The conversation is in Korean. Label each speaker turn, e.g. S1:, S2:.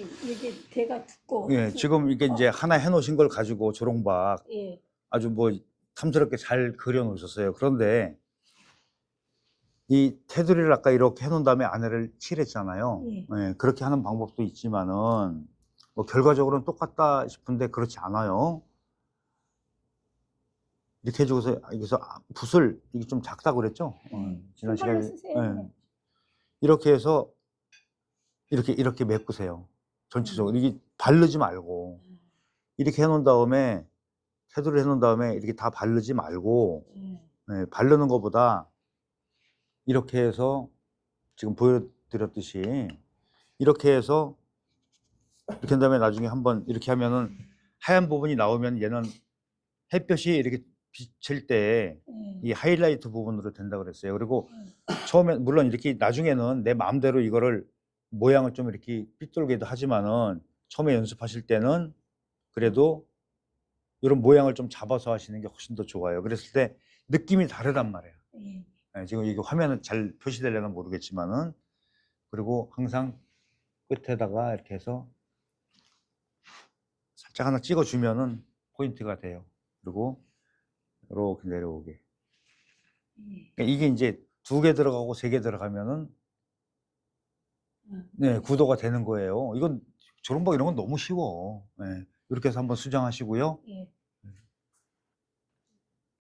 S1: 이- 이게 대가 두꺼워.
S2: 예, 지금 이게 이제 하나 해놓으신 걸 가지고 조롱박
S1: 예.
S2: 아주 뭐 탐스럽게 잘 그려 놓으셨어요. 그런데 이 테두리를 아까 이렇게 해놓은 다음에 안에를 칠했잖아요.
S1: 예.
S2: 예, 그렇게 하는 방법도 있지만은 뭐 결과적으로는 똑같다 싶은데 그렇지 않아요. 이렇게 해주고서 여기서 아, 붓을 이게 좀 작다고 그랬죠? 어, 지난
S1: 손발로
S2: 시간에
S1: 쓰세요.
S2: 예. 이렇게 해서 이렇게 이렇게 메꾸세요. 전체적으로 이게 바르지 말고 이렇게 해놓은 다음에 테두리 해놓은 다음에 이렇게 다 바르지 말고
S1: 예.
S2: 예, 바르는 것보다 이렇게 해서 지금 보여드렸듯이 이렇게 해서 이렇게 한 다음에 나중에 한번 이렇게 하면은 하얀 부분이 나오면 얘는 햇볕이 이렇게 비칠 때이
S1: 예.
S2: 하이라이트 부분으로 된다 그랬어요. 그리고
S1: 음.
S2: 처음에 물론 이렇게 나중에는 내 마음대로 이거를 모양을 좀 이렇게 삐뚤게도 하지만은 처음에 연습하실 때는 그래도 이런 모양을 좀 잡아서 하시는 게 훨씬 더 좋아요. 그랬을 때 느낌이 다르단 말이에요.
S1: 예.
S2: 예, 지금 이게 화면은 잘 표시되려나 모르겠지만은 그리고 항상 끝에다가 이렇게 해서 살짝 하나 찍어주면은 포인트가 돼요. 그리고 이렇게 내려오게.
S1: 예.
S2: 그러니까 이게 이제 두 개 들어가고 세 개 들어가면은
S1: 음.
S2: 네, 구도가 되는 거예요. 이건 조롱박 이런 건 너무 쉬워. 예, 이렇게 해서 한번 수정하시고요.
S1: 예.